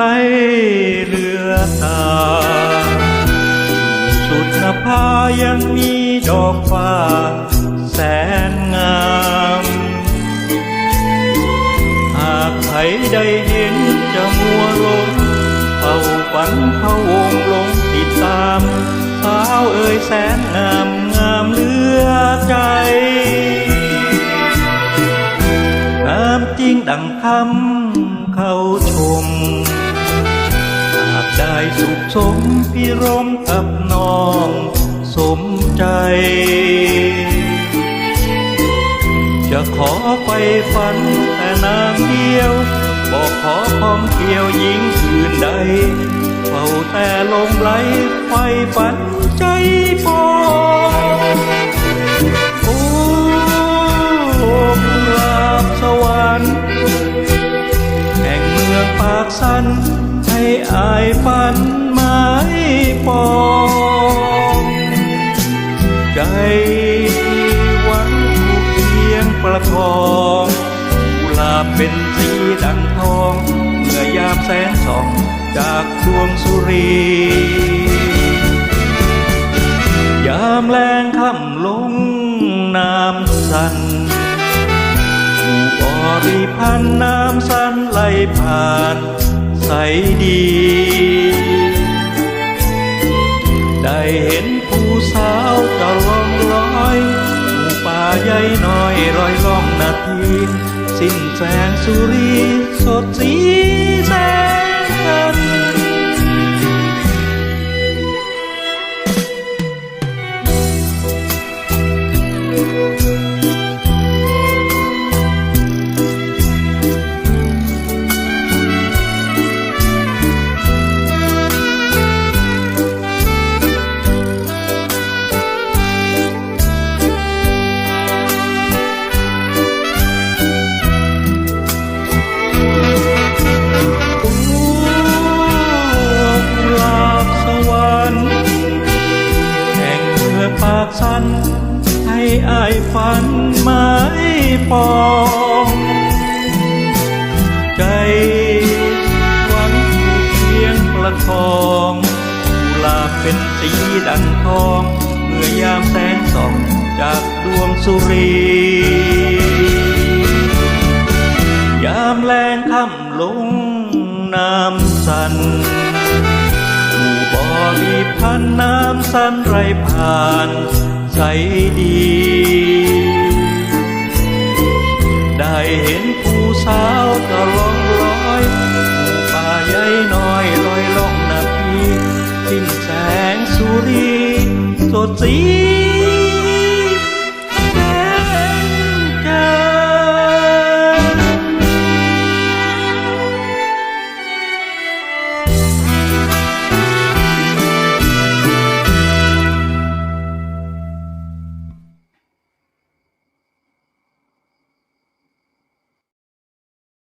ลเรือตา สุดนภายังมีดอกฟ้าแสนงาม หากใครได้เห็นจะมัวลงเฝ้าฝันเฝ้าวงลงติดตามสาวเอ่ยแสนงามงามเลือใจงามจริงดังคำเขาชม สุขสมพิรมกับน้อง สมใจ จะขอไปฝันแต่นางเดียว บอกขอพ้อมเกี่ยวหญิงอื่นใดเฝ้าแต่ลงไหลไฟฝันใจปองโอ้ลาบสวรรค์แห่งเมืองปากสัน ให้อายฝันไม้ปองใจหวันถูกเพียงประคองกุหลาบเป็นสีดังทองเมื่อยามแสงส่องจากดวงสุรียามแรงค่ำลงน้ำสันหมู่บริพันน้ำสันไหลผ่าน ใสดี ได้เห็นผู้สาวกะลองลอยผู้ป่าใหญ่น้อยลอยล่องนาที สิ้นแสงสุรีสดสี องปากสัน ให้อายฝันไม้ปองใจหวังถูกเพียงประคองกุลาเป็นสีดังทอง เมื่อยามแสงส่องจากดวงสุรียามแรงค่ำลงน้ำสันหมู่ มีพันน้ำสันไรผ่านใจดี ได้เห็นผู้สาวตะลองลอยป่าใหญ่น้อยลอยล่องนาทีสิ้นแสงสุรีสดสี